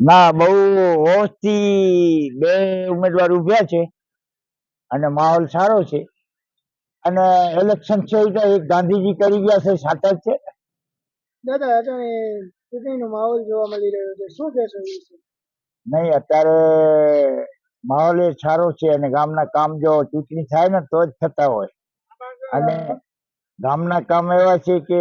ના બહુ હોશથી બે ઉમેદવાર ઉભ્યા છે અને માહોલ સારો છે. અને ઇલેક્શન છે તો એક ગાંધીજી કરી ગયા છે સાચા જ છે. દાદા અટાણે ચૂંટણીનો માહોલ જોવા મળી રહ્યો છે. શું કહેશો નહીં અત્યારે માહોલ એ સારો છે અને ગામના કામ જો ચૂંટણી થાય ને તો જ થતા હોય. અને ગામના કામ એવા છે કે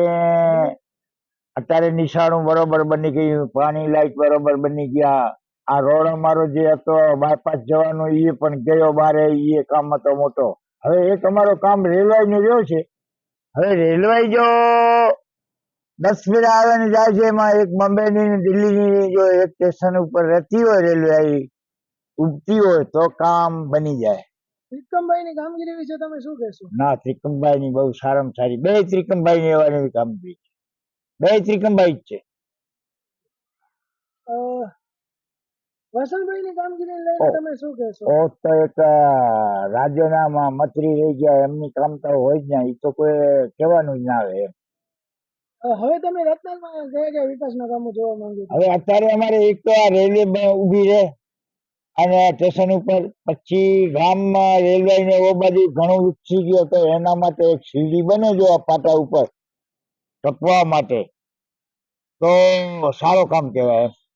અત્યારે નિશાળું બરોબર બની ગયું પાણી લાઈટ બરોબર બની ગયા. આ રોડ અમારો જે હતો બાયપાસ જવાનો એ પણ ગયો બારે એ કામ હતો મોટો. હવે એ તમારો કામ રેલવે નું રહ્યો છે. હવે રેલવે જો દસ ફેરા આવે ને જાય છે એમાં એક બોમ્બેની ની ને દિલ્હીની જો એક સ્ટેશન ઉપર રહેતી હોય રેલવે ઉગતી હોય તો કામ બની જાય. વિક્રમભાઈની કામગીરી વિશે તમે શું કહેશો? ના ત્રિકમભાઈ ની બહુ સારામાં સારી. બે ત્રિકમભાઈ ની એવાની કામગીરી. બે ત્રિકમભાઈ જ છે. વસંતભાઈની કામગીરીને લઈને તમે શું કહેશો? ઓ તો એક અ, મંત્રી રહી ગયા એમની કામ તો હોય જ ને એ તો કોઈ કહેવાનું જ ના આવે એમ. હવે તમે રત્નાલમાં કયા કયા વિકાસના કામો જોવા માંગો હવે અત્યારે અમારે એક તો આ રેલવે ઊભી રહે અને સ્ટેશન ઉપર પછી ગામમાં રેલવે ને ઓ બાજુ ઘણું વિકસી ગયો તો એના માટે એક સીડી બને જો આ પાટા ઉપર. ટપવા માટે. તો સારો કામ કહેવાય એમ.